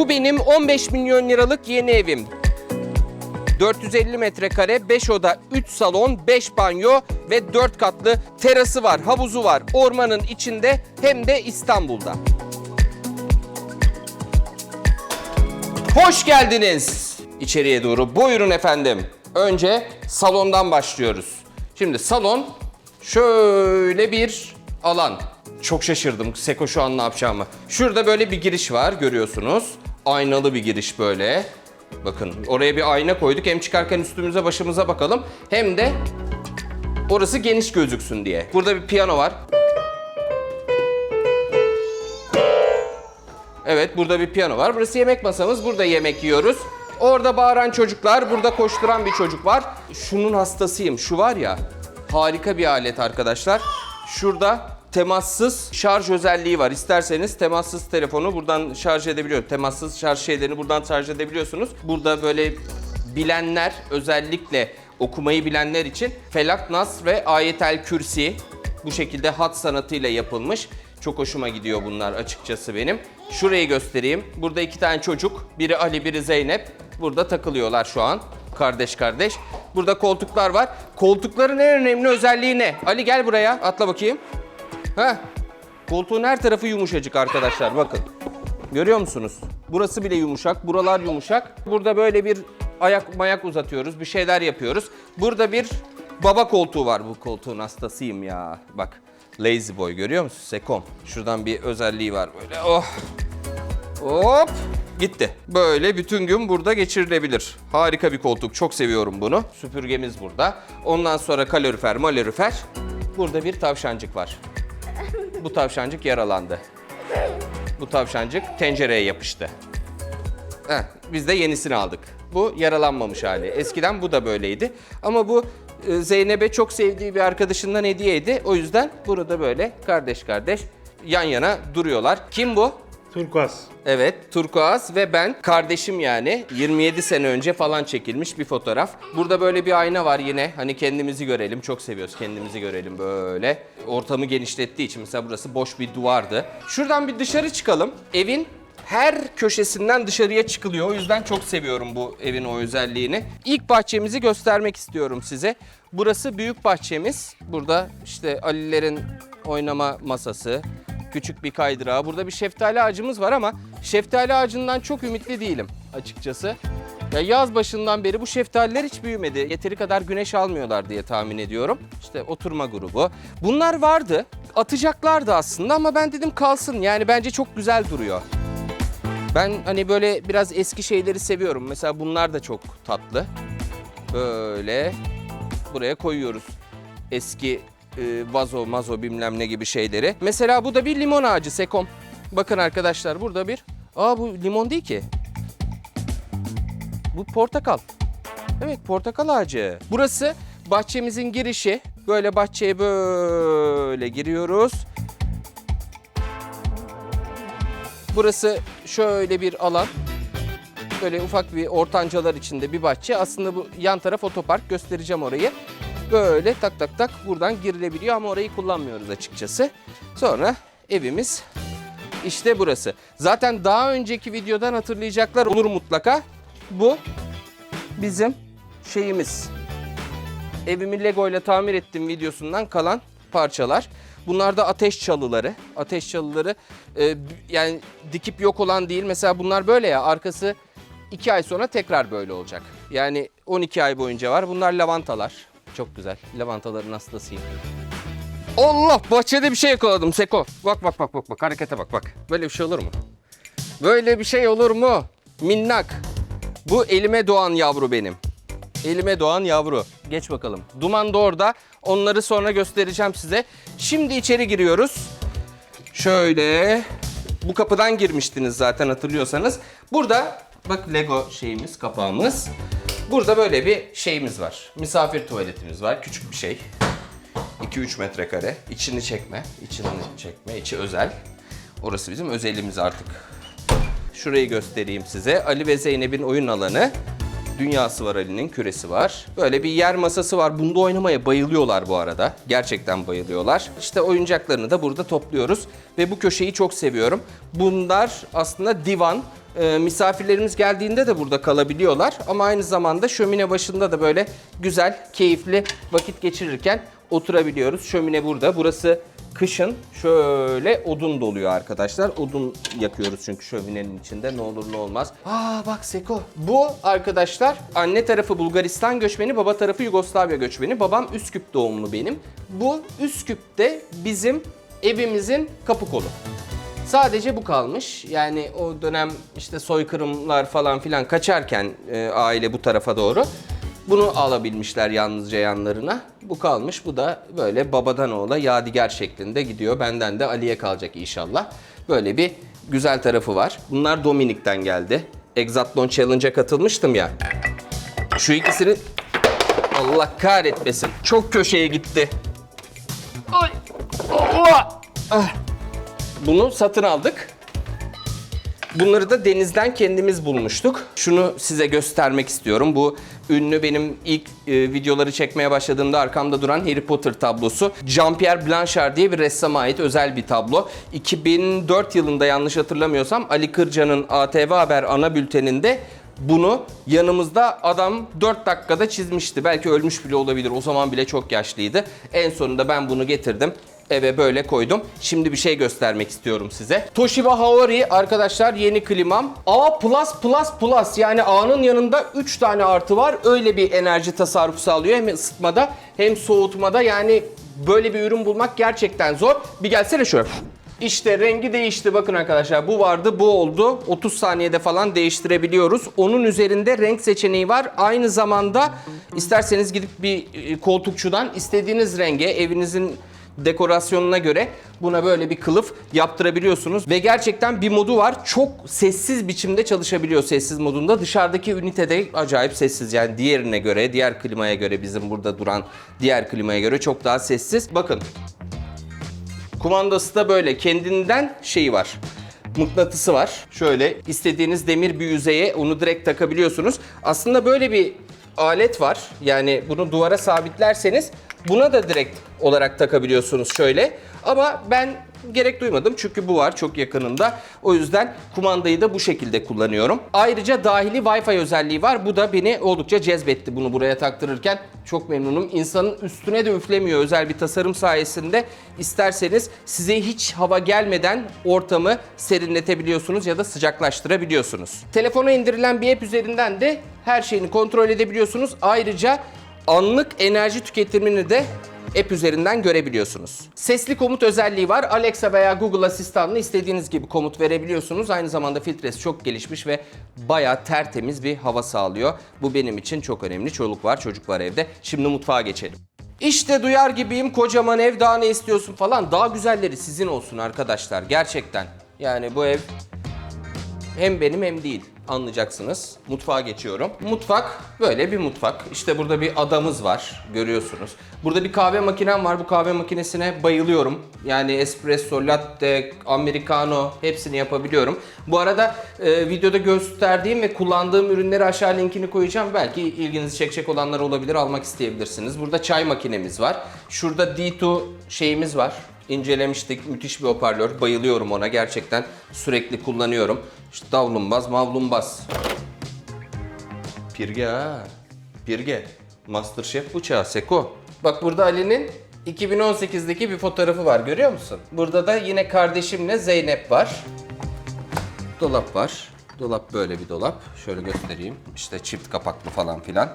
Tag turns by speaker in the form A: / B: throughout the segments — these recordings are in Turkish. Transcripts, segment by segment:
A: Bu benim 15 milyon liralık yeni evim. 450 metrekare, 5 oda, 3 salon, 5 banyo ve 4 katlı terası var, havuzu var. Ormanın içinde hem de İstanbul'da. Hoş geldiniz içeriye doğru. Buyurun efendim. Önce salondan başlıyoruz. Şimdi salon şöyle bir alan. Çok şaşırdım Seko şu an ne yapacağımı. Şurada böyle bir giriş var görüyorsunuz. Aynalı bir giriş böyle. Bakın oraya bir ayna koyduk. Hem çıkarken üstümüze başımıza bakalım. Hem de orası geniş gözüksün diye. Burada bir piyano var. Evet burada bir piyano var. Burası yemek masamız. Burada yemek yiyoruz. Orada bağıran çocuklar, burada koşturan bir çocuk var. Şunun hastasıyım. Şu var ya harika bir alet arkadaşlar. Şurada temassız şarj özelliği var. İsterseniz temassız telefonu buradan şarj edebiliyor. Temassız şarj şeylerini buradan şarj edebiliyorsunuz. Burada böyle bilenler özellikle okumayı bilenler için Felak Nas ve Ayetel Kürsi bu şekilde hat sanatıyla yapılmış. Çok hoşuma gidiyor bunlar açıkçası benim. Şurayı göstereyim. Burada iki tane çocuk. Biri Ali, biri Zeynep. Burada takılıyorlar şu an. Kardeş kardeş. Burada koltuklar var. Koltukların en önemli özelliği ne? Ali gel buraya. Atla bakayım. Heh. Koltuğun her tarafı yumuşacık arkadaşlar bakın. Görüyor musunuz? Burası bile yumuşak, buralar yumuşak. Burada böyle bir ayak mayak uzatıyoruz, bir şeyler yapıyoruz. Burada bir baba koltuğu var bu koltuğun hastasıyım ya. Bak Lazy Boy görüyor musun? Sekom. Şuradan bir özelliği var böyle. Oh. Hop. Gitti. Böyle bütün gün burada geçirilebilir. Harika bir koltuk. Çok seviyorum bunu. Süpürgemiz burada. Ondan sonra kalorifer, malorifer. Burada bir tavşancık var. Bu tavşancık yaralandı. Bu tavşancık tencereye yapıştı. Heh, biz de yenisini aldık. Bu yaralanmamış hali. Eskiden bu da böyleydi. Ama bu e, Zeynep'e çok sevdiği bir arkadaşından hediyeydi. O yüzden burada böyle kardeş kardeş yan yana duruyorlar. Kim bu?
B: Turkuaz.
A: Evet, Turkuaz ve ben kardeşim yani 27 sene önce falan çekilmiş bir fotoğraf. Burada böyle bir ayna var yine. Hani kendimizi görelim. Çok seviyoruz kendimizi görelim böyle. Ortamı genişlettiği için mesela burası boş bir duvardı. Şuradan bir dışarı çıkalım. Evin her köşesinden dışarıya çıkılıyor. O yüzden çok seviyorum bu evin o özelliğini. İlk bahçemizi göstermek istiyorum size. Burası büyük bahçemiz. Burada işte Alilerin oynama masası, küçük bir kaydırağı. Burada bir şeftali ağacımız var ama şeftali ağacından çok ümitli değilim açıkçası. Ya yaz başından beri bu şeftaliler hiç büyümedi. Yeteri kadar güneş almıyorlar diye tahmin ediyorum. İşte oturma grubu. Bunlar vardı. Atacaklardı aslında ama ben dedim kalsın. Yani bence çok güzel duruyor. Ben hani böyle biraz eski şeyleri seviyorum. Mesela bunlar da çok tatlı. Böyle buraya koyuyoruz. Eski e, vazo, mazo bilmem ne gibi şeyleri. Mesela bu da bir limon ağacı Sekom. Bakın arkadaşlar burada bir... Aa bu limon değil ki. Bu portakal. Evet portakal ağacı. Burası bahçemizin girişi. Böyle bahçeye böyle giriyoruz. Burası şöyle bir alan. Böyle ufak bir ortancalar içinde bir bahçe. Aslında bu yan taraf otopark. Göstereceğim orayı. Böyle tak tak tak buradan girilebiliyor ama orayı kullanmıyoruz açıkçası. Sonra evimiz işte burası. Zaten daha önceki videodan hatırlayacaklar olur mutlaka. Bu bizim şeyimiz. Evimi Lego ile tamir ettim videosundan kalan parçalar. Bunlar da ateş çalıları. Ateş çalıları e, yani dikip yok olan değil. Mesela bunlar böyle ya arkası 2 ay sonra tekrar böyle olacak. Yani 12 ay boyunca var. Bunlar lavantalar. Çok güzel. Lavantaların hastasıyım. Allah bahçede bir şey yakaladım Seko. Bak bak bak bak bak harekete bak bak. Böyle bir şey olur mu? Böyle bir şey olur mu? Minnak. Bu elime doğan yavru benim. Elime doğan yavru. Geç bakalım. Duman da orada. Onları sonra göstereceğim size. Şimdi içeri giriyoruz. Şöyle. Bu kapıdan girmiştiniz zaten hatırlıyorsanız. Burada bak Lego şeyimiz, kapağımız. Burada böyle bir şeyimiz var. Misafir tuvaletimiz var. Küçük bir şey. 2-3 metrekare. İçini çekme. içini çekme. içi özel. Orası bizim özelimiz artık. Şurayı göstereyim size. Ali ve Zeynep'in oyun alanı. Dünyası var Ali'nin, küresi var. Böyle bir yer masası var. Bunda oynamaya bayılıyorlar bu arada. Gerçekten bayılıyorlar. İşte oyuncaklarını da burada topluyoruz. Ve bu köşeyi çok seviyorum. Bunlar aslında divan. E, misafirlerimiz geldiğinde de burada kalabiliyorlar. Ama aynı zamanda şömine başında da böyle güzel, keyifli vakit geçirirken oturabiliyoruz. Şömine burada. Burası kışın şöyle odun doluyor arkadaşlar. Odun yakıyoruz çünkü şöminenin içinde ne olur ne olmaz. Aa bak Seko. Bu arkadaşlar anne tarafı Bulgaristan göçmeni, baba tarafı Yugoslavya göçmeni. Babam Üsküp doğumlu benim. Bu Üsküp'te bizim evimizin kapı kolu. Sadece bu kalmış. Yani o dönem işte soykırımlar falan filan kaçarken e, aile bu tarafa doğru bunu alabilmişler yalnızca yanlarına. Bu kalmış. Bu da böyle babadan oğula yadigar şeklinde gidiyor. Benden de Ali'ye kalacak inşallah. Böyle bir güzel tarafı var. Bunlar Dominik'ten geldi. Exatlon Challenge'a katılmıştım ya. Şu ikisini Allah kahretmesin. Çok köşeye gitti. Ay. Allah. Ah. Bunu satın aldık. Bunları da denizden kendimiz bulmuştuk. Şunu size göstermek istiyorum. Bu ünlü benim ilk e, videoları çekmeye başladığımda arkamda duran Harry Potter tablosu. Jean-Pierre Blanchard diye bir ressama ait özel bir tablo. 2004 yılında yanlış hatırlamıyorsam Ali Kırca'nın ATV Haber ana bülteninde bunu yanımızda adam 4 dakikada çizmişti. Belki ölmüş bile olabilir. O zaman bile çok yaşlıydı. En sonunda ben bunu getirdim. Eve böyle koydum. Şimdi bir şey göstermek istiyorum size. Toshiba Hawari arkadaşlar yeni klimam. A++++ yani A'nın yanında 3 tane artı var. Öyle bir enerji tasarrufu sağlıyor. Hem ısıtmada hem soğutmada yani böyle bir ürün bulmak gerçekten zor. Bir gelsene şöyle. İşte rengi değişti bakın arkadaşlar. Bu vardı bu oldu. 30 saniyede falan değiştirebiliyoruz. Onun üzerinde renk seçeneği var. Aynı zamanda isterseniz gidip bir e, koltukçudan istediğiniz renge evinizin dekorasyonuna göre buna böyle bir kılıf yaptırabiliyorsunuz. Ve gerçekten bir modu var. Çok sessiz biçimde çalışabiliyor sessiz modunda. Dışarıdaki ünitede acayip sessiz. Yani diğerine göre, diğer klimaya göre bizim burada duran diğer klimaya göre çok daha sessiz. Bakın Kumandası da böyle kendinden şeyi var. Mıknatısı var. Şöyle istediğiniz demir bir yüzeye onu direkt takabiliyorsunuz. Aslında böyle bir alet var. Yani bunu duvara sabitlerseniz buna da direkt olarak takabiliyorsunuz şöyle. Ama ben gerek duymadım çünkü bu var çok yakınında. O yüzden kumandayı da bu şekilde kullanıyorum. Ayrıca dahili Wi-Fi özelliği var. Bu da beni oldukça cezbetti bunu buraya taktırırken. Çok memnunum. İnsanın üstüne de üflemiyor özel bir tasarım sayesinde. İsterseniz size hiç hava gelmeden ortamı serinletebiliyorsunuz ya da sıcaklaştırabiliyorsunuz. Telefona indirilen bir app üzerinden de her şeyini kontrol edebiliyorsunuz. Ayrıca anlık enerji tüketimini de app üzerinden görebiliyorsunuz. Sesli komut özelliği var. Alexa veya Google asistanla istediğiniz gibi komut verebiliyorsunuz. Aynı zamanda filtresi çok gelişmiş ve bayağı tertemiz bir hava sağlıyor. Bu benim için çok önemli. Çoluk var, çocuk var evde. Şimdi mutfağa geçelim. İşte duyar gibiyim kocaman ev daha ne istiyorsun falan. Daha güzelleri sizin olsun arkadaşlar gerçekten. Yani bu ev hem benim hem değil anlayacaksınız. Mutfağa geçiyorum. Mutfak böyle bir mutfak. İşte burada bir adamız var görüyorsunuz. Burada bir kahve makinem var. Bu kahve makinesine bayılıyorum. Yani espresso, latte, americano hepsini yapabiliyorum. Bu arada e, videoda gösterdiğim ve kullandığım ürünleri aşağı linkini koyacağım. Belki ilginizi çekecek olanlar olabilir almak isteyebilirsiniz. Burada çay makinemiz var. Şurada D2 şeyimiz var incelemiştik. Müthiş bir hoparlör. Bayılıyorum ona gerçekten. Sürekli kullanıyorum. İşte davlumbaz, mavlumbaz. Pirge ha. Pirge. Masterchef bıçağı Seko. Bak burada Ali'nin 2018'deki bir fotoğrafı var görüyor musun? Burada da yine kardeşimle Zeynep var. Dolap var. Dolap böyle bir dolap. Şöyle göstereyim. İşte çift kapaklı falan filan.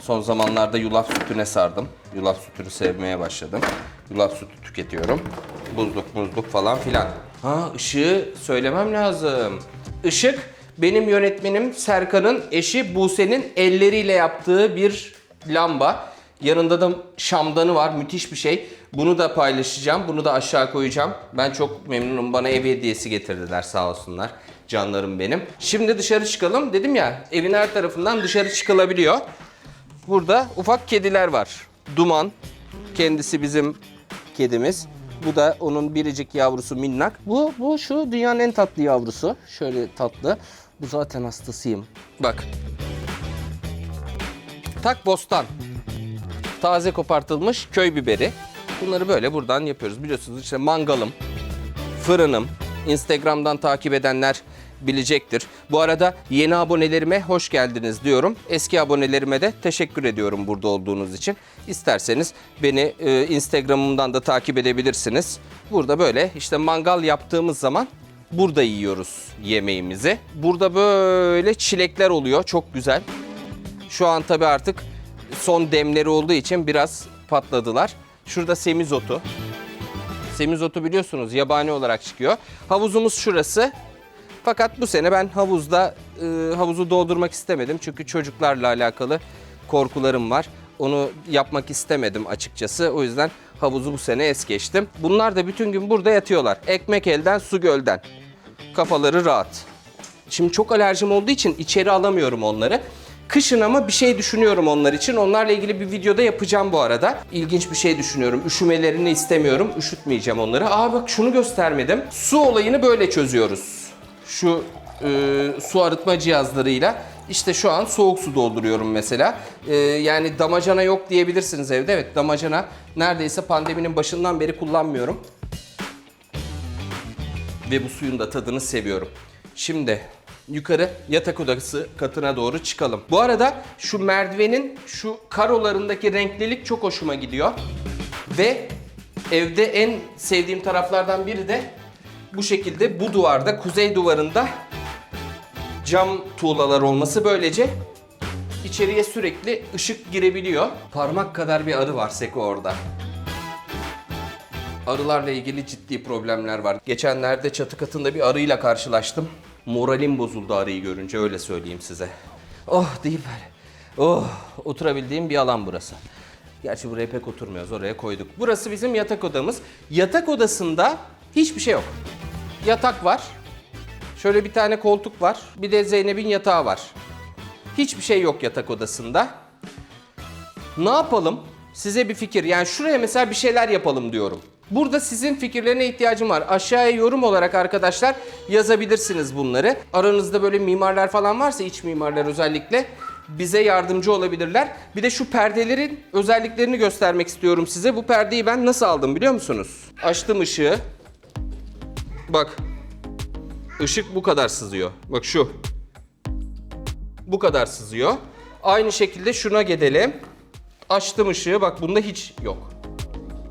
A: Son zamanlarda yulaf sütüne sardım. Yulaf sütünü sevmeye başladım. Yulaf sütü tüketiyorum. Buzluk buzluk falan filan. Ha ışığı söylemem lazım. Işık benim yönetmenim Serkan'ın eşi Buse'nin elleriyle yaptığı bir lamba. Yanında da şamdanı var. Müthiş bir şey. Bunu da paylaşacağım. Bunu da aşağı koyacağım. Ben çok memnunum. Bana ev hediyesi getirdiler sağ olsunlar. Canlarım benim. Şimdi dışarı çıkalım. Dedim ya evin her tarafından dışarı çıkılabiliyor. Burada ufak kediler var. Duman. Kendisi bizim kedimiz. Bu da onun biricik yavrusu minnak. Bu, bu şu dünyanın en tatlı yavrusu. Şöyle tatlı. Bu zaten hastasıyım. Bak. Tak bostan. Taze kopartılmış köy biberi. Bunları böyle buradan yapıyoruz. Biliyorsunuz işte mangalım, fırınım, Instagram'dan takip edenler bilecektir. Bu arada yeni abonelerime hoş geldiniz diyorum. Eski abonelerime de teşekkür ediyorum burada olduğunuz için. İsterseniz beni e, Instagram'ımdan da takip edebilirsiniz. Burada böyle işte mangal yaptığımız zaman burada yiyoruz yemeğimizi. Burada böyle çilekler oluyor. Çok güzel. Şu an tabii artık son demleri olduğu için biraz patladılar. Şurada semizotu. Semizotu biliyorsunuz yabani olarak çıkıyor. Havuzumuz şurası. Fakat bu sene ben havuzda e, havuzu doldurmak istemedim. Çünkü çocuklarla alakalı korkularım var. Onu yapmak istemedim açıkçası. O yüzden havuzu bu sene es geçtim. Bunlar da bütün gün burada yatıyorlar. Ekmek elden, su gölden. Kafaları rahat. Şimdi çok alerjim olduğu için içeri alamıyorum onları. Kışın ama bir şey düşünüyorum onlar için. Onlarla ilgili bir videoda yapacağım bu arada. İlginç bir şey düşünüyorum. Üşümelerini istemiyorum. Üşütmeyeceğim onları. Aa bak şunu göstermedim. Su olayını böyle çözüyoruz. Şu e, su arıtma cihazlarıyla. İşte şu an soğuk su dolduruyorum mesela. E, yani damacana yok diyebilirsiniz evde. Evet damacana neredeyse pandeminin başından beri kullanmıyorum ve bu suyun da tadını seviyorum. Şimdi yukarı yatak odası katına doğru çıkalım. Bu arada şu merdivenin şu karolarındaki renklilik çok hoşuma gidiyor. Ve evde en sevdiğim taraflardan biri de bu şekilde bu duvarda, kuzey duvarında cam tuğlalar olması böylece içeriye sürekli ışık girebiliyor. Parmak kadar bir arı var Seko orada. Arılarla ilgili ciddi problemler var. Geçenlerde çatı katında bir arıyla karşılaştım. Moralim bozuldu arıyı görünce öyle söyleyeyim size. Oh deyip böyle. Oh oturabildiğim bir alan burası. Gerçi buraya pek oturmuyoruz oraya koyduk. Burası bizim yatak odamız. Yatak odasında hiçbir şey yok. Yatak var. Şöyle bir tane koltuk var. Bir de Zeynep'in yatağı var. Hiçbir şey yok yatak odasında. Ne yapalım? Size bir fikir. Yani şuraya mesela bir şeyler yapalım diyorum. Burada sizin fikirlerine ihtiyacım var. Aşağıya yorum olarak arkadaşlar yazabilirsiniz bunları. Aranızda böyle mimarlar falan varsa iç mimarlar özellikle bize yardımcı olabilirler. Bir de şu perdelerin özelliklerini göstermek istiyorum size. Bu perdeyi ben nasıl aldım biliyor musunuz? Açtım ışığı. Bak. Işık bu kadar sızıyor. Bak şu. Bu kadar sızıyor. Aynı şekilde şuna gidelim. Açtım ışığı. Bak bunda hiç yok.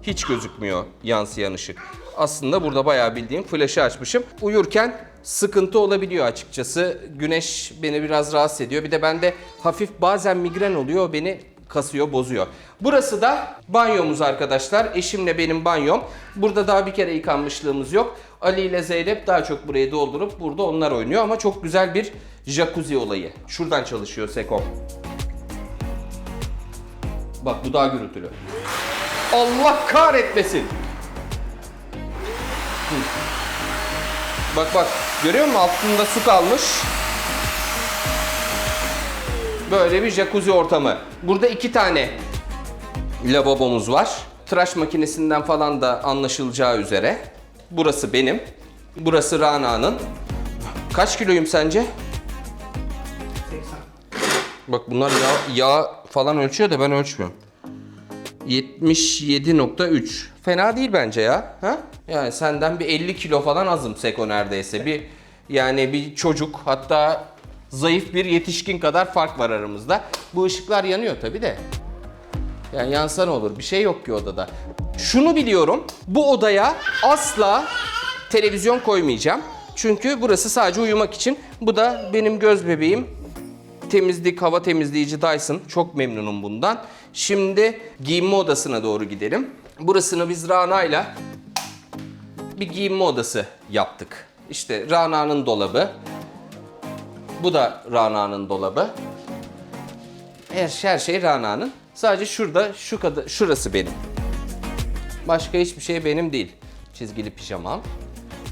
A: Hiç gözükmüyor yansıyan ışık. Aslında burada bayağı bildiğim flaşı açmışım. Uyurken sıkıntı olabiliyor açıkçası. Güneş beni biraz rahatsız ediyor. Bir de bende hafif bazen migren oluyor. Beni kasıyor, bozuyor. Burası da banyomuz arkadaşlar. Eşimle benim banyom. Burada daha bir kere yıkanmışlığımız yok. Ali ile Zeynep daha çok burayı doldurup burada onlar oynuyor ama çok güzel bir jacuzzi olayı. Şuradan çalışıyor Sekom. Bak bu daha gürültülü. Allah kahretmesin. Bak bak görüyor musun altında su kalmış. Böyle bir jacuzzi ortamı. Burada iki tane lavabomuz var. Tıraş makinesinden falan da anlaşılacağı üzere. Burası benim. Burası Rana'nın. Kaç kiloyum sence? Bak bunlar yağ, yağ falan ölçüyor da ben ölçmüyorum. 77.3. Fena değil bence ya. Ha? Yani senden bir 50 kilo falan azım Seko neredeyse. Bir yani bir çocuk hatta zayıf bir yetişkin kadar fark var aramızda. Bu ışıklar yanıyor tabi de. Yani yansa ne olur? Bir şey yok ki odada. Şunu biliyorum. Bu odaya asla televizyon koymayacağım. Çünkü burası sadece uyumak için. Bu da benim göz bebeğim temizlik, hava temizleyici Dyson. Çok memnunum bundan. Şimdi giyinme odasına doğru gidelim. Burasını biz Rana'yla bir giyinme odası yaptık. İşte Rana'nın dolabı. Bu da Rana'nın dolabı. Her, her şey Rana'nın. Sadece şurada, şu kadar, şurası benim. Başka hiçbir şey benim değil. Çizgili pijamam.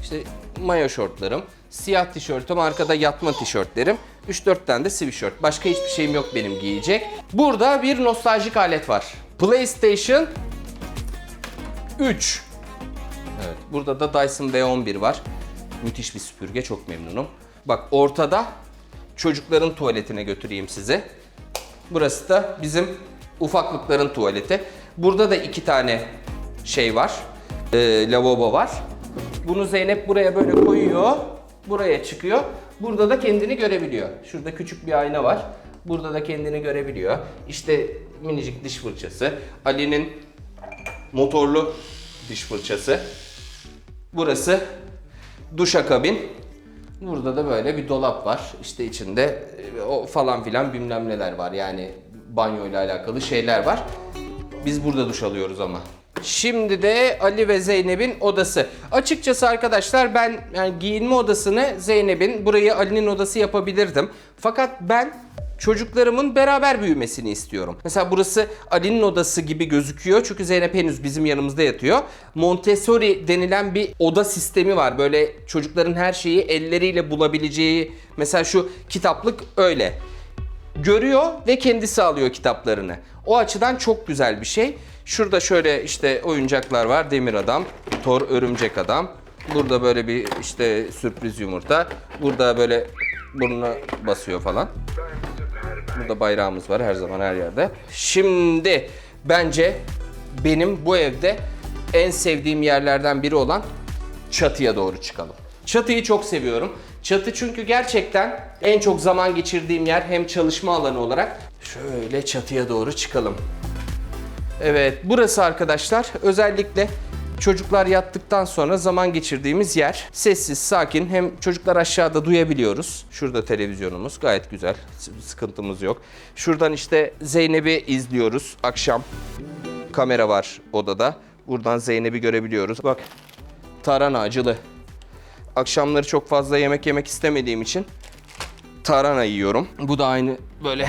A: İşte mayo şortlarım, siyah tişörtüm, arkada yatma tişörtlerim, 3-4 tane de sweatshirt. Başka hiçbir şeyim yok benim giyecek. Burada bir nostaljik alet var. PlayStation 3. Evet, burada da Dyson V11 var. Müthiş bir süpürge, çok memnunum. Bak ortada çocukların tuvaletine götüreyim sizi. Burası da bizim ufaklıkların tuvaleti. Burada da iki tane şey var. Ee, lavabo var. Bunu Zeynep buraya böyle koyuyor. Buraya çıkıyor. Burada da kendini görebiliyor. Şurada küçük bir ayna var. Burada da kendini görebiliyor. İşte minicik diş fırçası. Ali'nin motorlu diş fırçası. Burası duşakabin. Burada da böyle bir dolap var. İşte içinde e, o falan filan bilmem neler var. Yani banyoyla alakalı şeyler var. Biz burada duş alıyoruz ama. Şimdi de Ali ve Zeynep'in odası. Açıkçası arkadaşlar ben yani giyinme odasını Zeynep'in, burayı Ali'nin odası yapabilirdim. Fakat ben çocuklarımın beraber büyümesini istiyorum. Mesela burası Ali'nin odası gibi gözüküyor çünkü Zeynep henüz bizim yanımızda yatıyor. Montessori denilen bir oda sistemi var. Böyle çocukların her şeyi elleriyle bulabileceği. Mesela şu kitaplık öyle görüyor ve kendisi alıyor kitaplarını. O açıdan çok güzel bir şey. Şurada şöyle işte oyuncaklar var. Demir adam, Thor örümcek adam. Burada böyle bir işte sürpriz yumurta. Burada böyle burnuna basıyor falan. Burada bayrağımız var her zaman her yerde. Şimdi bence benim bu evde en sevdiğim yerlerden biri olan çatıya doğru çıkalım. Çatıyı çok seviyorum. Çatı çünkü gerçekten en çok zaman geçirdiğim yer hem çalışma alanı olarak. Şöyle çatıya doğru çıkalım. Evet, burası arkadaşlar özellikle çocuklar yattıktan sonra zaman geçirdiğimiz yer. Sessiz, sakin. Hem çocuklar aşağıda duyabiliyoruz. Şurada televizyonumuz gayet güzel. Sıkıntımız yok. Şuradan işte Zeynep'i izliyoruz akşam. Kamera var odada. Buradan Zeynep'i görebiliyoruz. Bak, tarhana acılı. Akşamları çok fazla yemek yemek istemediğim için tarhana yiyorum. Bu da aynı böyle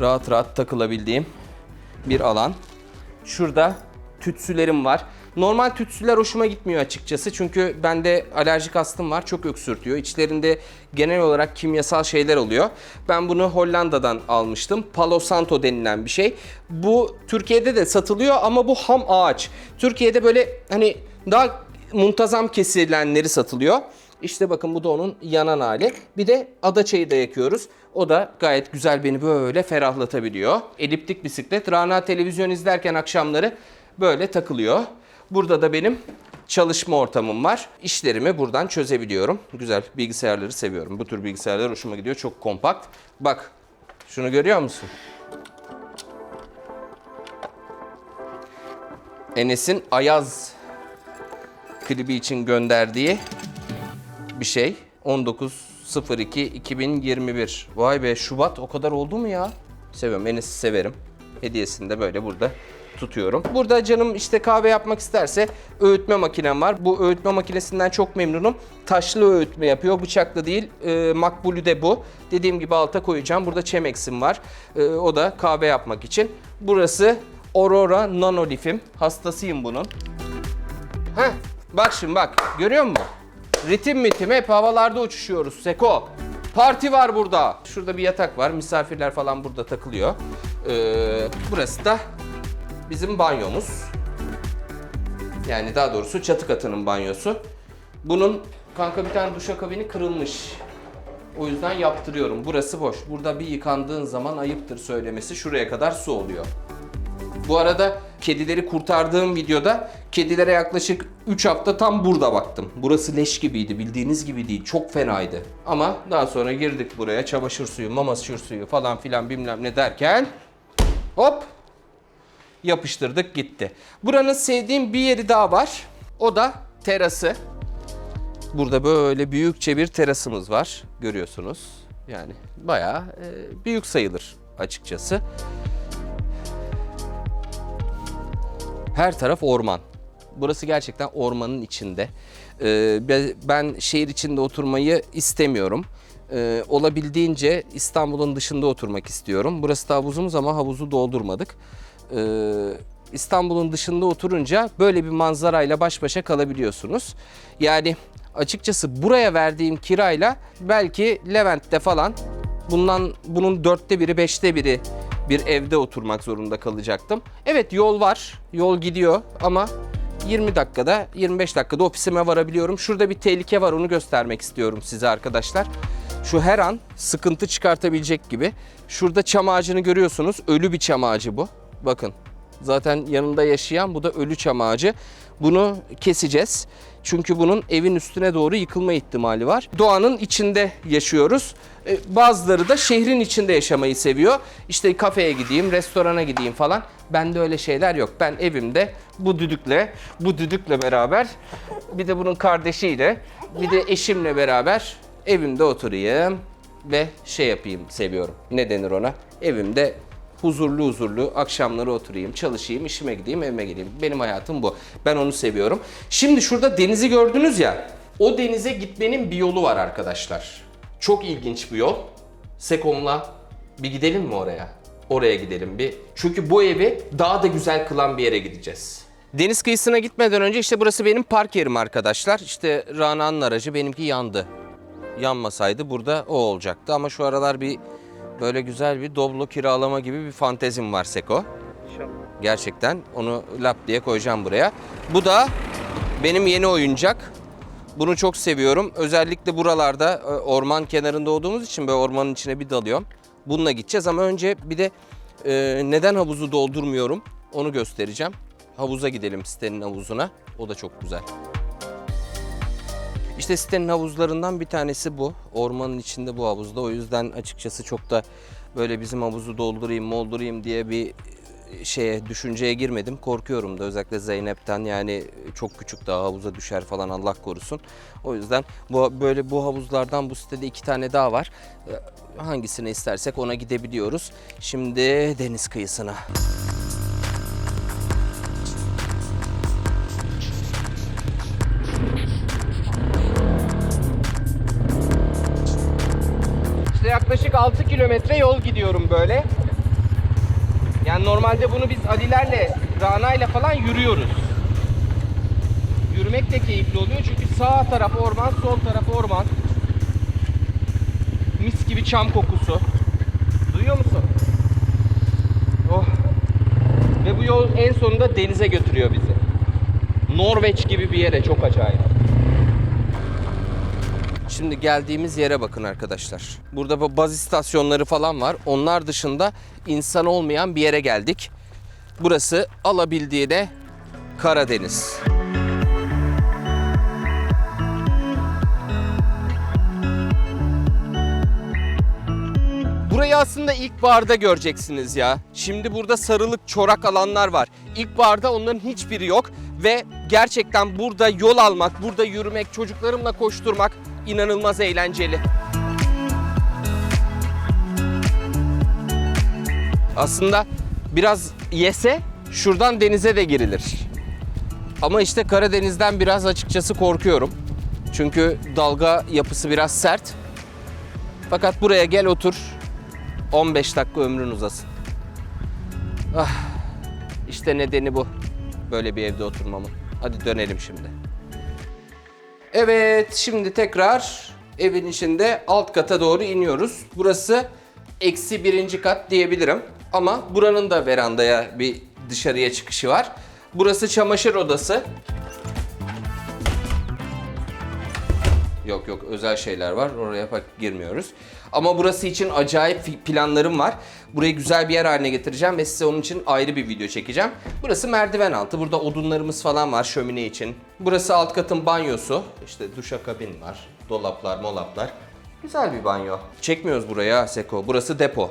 A: rahat rahat takılabildiğim bir alan. Şurada tütsülerim var. Normal tütsüler hoşuma gitmiyor açıkçası çünkü bende alerjik astım var çok öksürtüyor. İçlerinde genel olarak kimyasal şeyler oluyor. Ben bunu Hollanda'dan almıştım. Palo Santo denilen bir şey. Bu Türkiye'de de satılıyor ama bu ham ağaç. Türkiye'de böyle hani daha muntazam kesilenleri satılıyor. İşte bakın bu da onun yanan hali. Bir de ada çayı da yakıyoruz. O da gayet güzel beni böyle ferahlatabiliyor. Eliptik bisiklet. Rana televizyon izlerken akşamları böyle takılıyor. Burada da benim çalışma ortamım var. İşlerimi buradan çözebiliyorum. Güzel bilgisayarları seviyorum. Bu tür bilgisayarlar hoşuma gidiyor. Çok kompakt. Bak şunu görüyor musun? Enes'in Ayaz klibi için gönderdiği bir şey. 19.02.2021. Vay be Şubat o kadar oldu mu ya? Seviyorum. Enes'i severim. Hediyesini de böyle burada tutuyorum. Burada canım işte kahve yapmak isterse öğütme makinem var. Bu öğütme makinesinden çok memnunum. Taşlı öğütme yapıyor. Bıçaklı değil. E, makbulü de bu. Dediğim gibi alta koyacağım. Burada Chemex'im var. E, o da kahve yapmak için. Burası Aurora Nanolif'im. Hastasıyım bunun. Heh, bak şimdi bak. Görüyor musun? Ritim mitim hep havalarda uçuşuyoruz Seko. Parti var burada. Şurada bir yatak var. Misafirler falan burada takılıyor. Ee, burası da bizim banyomuz. Yani daha doğrusu çatı katının banyosu. Bunun kanka bir tane duşakabini kırılmış. O yüzden yaptırıyorum. Burası boş. Burada bir yıkandığın zaman ayıptır söylemesi şuraya kadar su oluyor. Bu arada kedileri kurtardığım videoda kedilere yaklaşık 3 hafta tam burada baktım. Burası leş gibiydi bildiğiniz gibi değil çok fenaydı. Ama daha sonra girdik buraya çamaşır suyu, mamaşır suyu falan filan bilmem ne derken hop yapıştırdık gitti. Buranın sevdiğim bir yeri daha var. O da terası. Burada böyle büyükçe bir terasımız var görüyorsunuz. Yani bayağı e, büyük sayılır açıkçası. Her taraf orman. Burası gerçekten ormanın içinde. Ee, be- ben şehir içinde oturmayı istemiyorum. Ee, olabildiğince İstanbul'un dışında oturmak istiyorum. Burası da havuzumuz ama havuzu doldurmadık. Ee, İstanbul'un dışında oturunca böyle bir manzarayla baş başa kalabiliyorsunuz. Yani açıkçası buraya verdiğim kirayla belki Levent'te falan bundan bunun dörtte biri beşte biri bir evde oturmak zorunda kalacaktım. Evet yol var, yol gidiyor ama 20 dakikada, 25 dakikada ofisime varabiliyorum. Şurada bir tehlike var onu göstermek istiyorum size arkadaşlar. Şu her an sıkıntı çıkartabilecek gibi. Şurada çam ağacını görüyorsunuz. Ölü bir çam ağacı bu. Bakın zaten yanında yaşayan bu da ölü çam ağacı. Bunu keseceğiz. Çünkü bunun evin üstüne doğru yıkılma ihtimali var. Doğanın içinde yaşıyoruz. E, Bazıları da şehrin içinde yaşamayı seviyor. İşte kafeye gideyim, restorana gideyim falan. Bende öyle şeyler yok. Ben evimde bu düdükle, bu düdükle beraber bir de bunun kardeşiyle, bir de eşimle beraber evimde oturayım ve şey yapayım seviyorum. Ne denir ona? Evimde huzurlu huzurlu akşamları oturayım, çalışayım, işime gideyim, evime gideyim. Benim hayatım bu. Ben onu seviyorum. Şimdi şurada denizi gördünüz ya. O denize gitmenin bir yolu var arkadaşlar. Çok ilginç bir yol. Sekom'la bir gidelim mi oraya? Oraya gidelim bir. Çünkü bu evi daha da güzel kılan bir yere gideceğiz. Deniz kıyısına gitmeden önce işte burası benim park yerim arkadaşlar. İşte Rana'nın aracı benimki yandı. Yanmasaydı burada o olacaktı ama şu aralar bir böyle güzel bir Doblo kiralama gibi bir fantezim var Seko. Gerçekten onu lap diye koyacağım buraya. Bu da benim yeni oyuncak. Bunu çok seviyorum. Özellikle buralarda e, orman kenarında olduğumuz için böyle ormanın içine bir dalıyorum. Bununla gideceğiz ama önce bir de e, neden havuzu doldurmuyorum onu göstereceğim. Havuza gidelim sitenin havuzuna. O da çok güzel. İşte sitenin havuzlarından bir tanesi bu. Ormanın içinde bu havuzda. O yüzden açıkçası çok da böyle bizim havuzu doldurayım, moldurayım diye bir e, şeye, düşünceye girmedim. Korkuyorum da özellikle Zeynep'ten yani çok küçük daha havuza düşer falan Allah korusun. O yüzden bu böyle bu havuzlardan bu sitede iki tane daha var. E, Hangisini istersek ona gidebiliyoruz. Şimdi deniz kıyısına. İşte yaklaşık 6 kilometre yol gidiyorum böyle. Yani normalde bunu biz Alilerle, Rana'yla falan yürüyoruz. Yürümek de keyifli oluyor çünkü sağ taraf orman, sol taraf orman. Mis gibi çam kokusu. Duyuyor musun? Oh. Ve bu yol en sonunda denize götürüyor bizi. Norveç gibi bir yere çok acayip. Şimdi geldiğimiz yere bakın arkadaşlar. Burada bu baz istasyonları falan var. Onlar dışında insan olmayan bir yere geldik. Burası alabildiğine Karadeniz. Burayı aslında ilkbaharda göreceksiniz ya. Şimdi burada sarılık çorak alanlar var. İlkbaharda onların hiçbiri yok ve gerçekten burada yol almak, burada yürümek, çocuklarımla koşturmak inanılmaz eğlenceli. Aslında biraz yese şuradan denize de girilir. Ama işte Karadeniz'den biraz açıkçası korkuyorum. Çünkü dalga yapısı biraz sert. Fakat buraya gel otur. 15 dakika ömrün uzasın. Ah, işte nedeni bu. Böyle bir evde oturmamın. Hadi dönelim şimdi. Evet, şimdi tekrar evin içinde alt kata doğru iniyoruz. Burası eksi birinci kat diyebilirim. Ama buranın da verandaya bir dışarıya çıkışı var. Burası çamaşır odası. Yok yok özel şeyler var. Oraya bak girmiyoruz. Ama burası için acayip planlarım var. Burayı güzel bir yer haline getireceğim ve size onun için ayrı bir video çekeceğim. Burası merdiven altı. Burada odunlarımız falan var şömine için. Burası alt katın banyosu. İşte duşakabin var. Dolaplar, molaplar. Güzel bir banyo. Çekmiyoruz buraya Seko. Burası depo.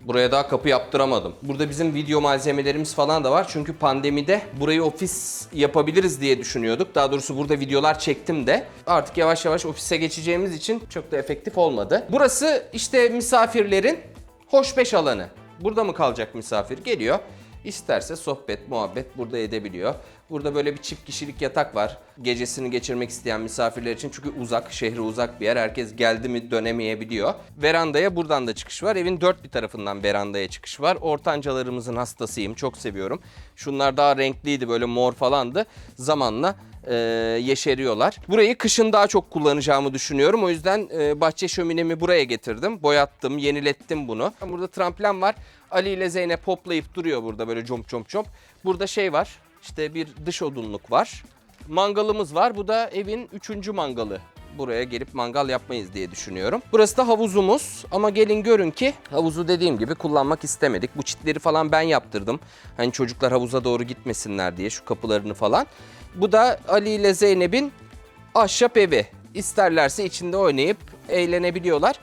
A: Buraya daha kapı yaptıramadım. Burada bizim video malzemelerimiz falan da var. Çünkü pandemide burayı ofis yapabiliriz diye düşünüyorduk. Daha doğrusu burada videolar çektim de. Artık yavaş yavaş ofise geçeceğimiz için çok da efektif olmadı. Burası işte misafirlerin hoşbeş alanı. Burada mı kalacak misafir? Geliyor. İsterse sohbet, muhabbet burada edebiliyor. Burada böyle bir çift kişilik yatak var. Gecesini geçirmek isteyen misafirler için çünkü uzak, şehre uzak bir yer. Herkes geldi mi dönemeyebiliyor. Verandaya buradan da çıkış var. Evin dört bir tarafından verandaya çıkış var. Ortancalarımızın hastasıyım. Çok seviyorum. Şunlar daha renkliydi böyle mor falandı. Zamanla e, yeşeriyorlar. Burayı kışın daha çok kullanacağımı düşünüyorum. O yüzden e, bahçe şöminemi buraya getirdim. Boyattım, yenilettim bunu. Burada tramplen var. Ali ile Zeynep hoplayıp duruyor burada böyle comp comp comp. Burada şey var. İşte bir dış odunluk var. Mangalımız var. Bu da evin üçüncü mangalı. Buraya gelip mangal yapmayız diye düşünüyorum. Burası da havuzumuz ama gelin görün ki havuzu dediğim gibi kullanmak istemedik. Bu çitleri falan ben yaptırdım. Hani çocuklar havuza doğru gitmesinler diye şu kapılarını falan. Bu da Ali ile Zeynep'in ahşap evi. İsterlerse içinde oynayıp eğlenebiliyorlar.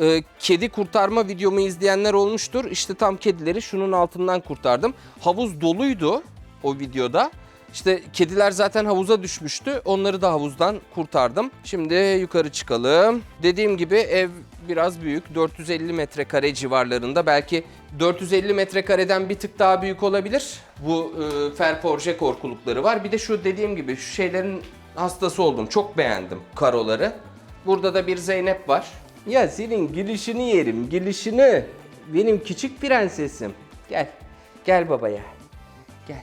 A: Ee, kedi kurtarma videomu izleyenler olmuştur. İşte tam kedileri şunun altından kurtardım. Havuz doluydu o videoda. İşte kediler zaten havuza düşmüştü. Onları da havuzdan kurtardım. Şimdi yukarı çıkalım. Dediğim gibi ev biraz büyük. 450 metrekare civarlarında. Belki 450 metrekareden bir tık daha büyük olabilir. Bu e, Ferporje korkulukları var. Bir de şu dediğim gibi şu şeylerin hastası oldum. Çok beğendim karoları. Burada da bir Zeynep var. Ya senin gülüşünü yerim, gülüşünü. Benim küçük prensesim. Gel, gel babaya. Gel.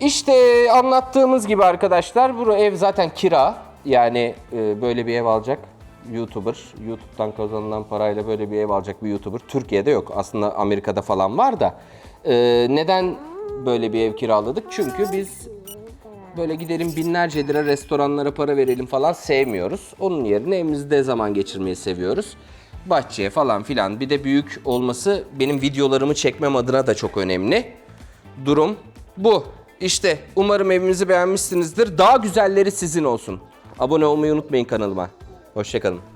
A: İşte anlattığımız gibi arkadaşlar bu ev zaten kira. Yani e, böyle bir ev alacak YouTuber, YouTube'dan kazanılan parayla böyle bir ev alacak bir YouTuber. Türkiye'de yok. Aslında Amerika'da falan var da. E, neden böyle bir ev kiraladık? Çünkü biz böyle gidelim binlerce lira restoranlara para verelim falan sevmiyoruz. Onun yerine evimizde zaman geçirmeyi seviyoruz. Bahçeye falan filan. Bir de büyük olması benim videolarımı çekmem adına da çok önemli. Durum bu. İşte umarım evimizi beğenmişsinizdir. Daha güzelleri sizin olsun. Abone olmayı unutmayın kanalıma. Hoşçakalın.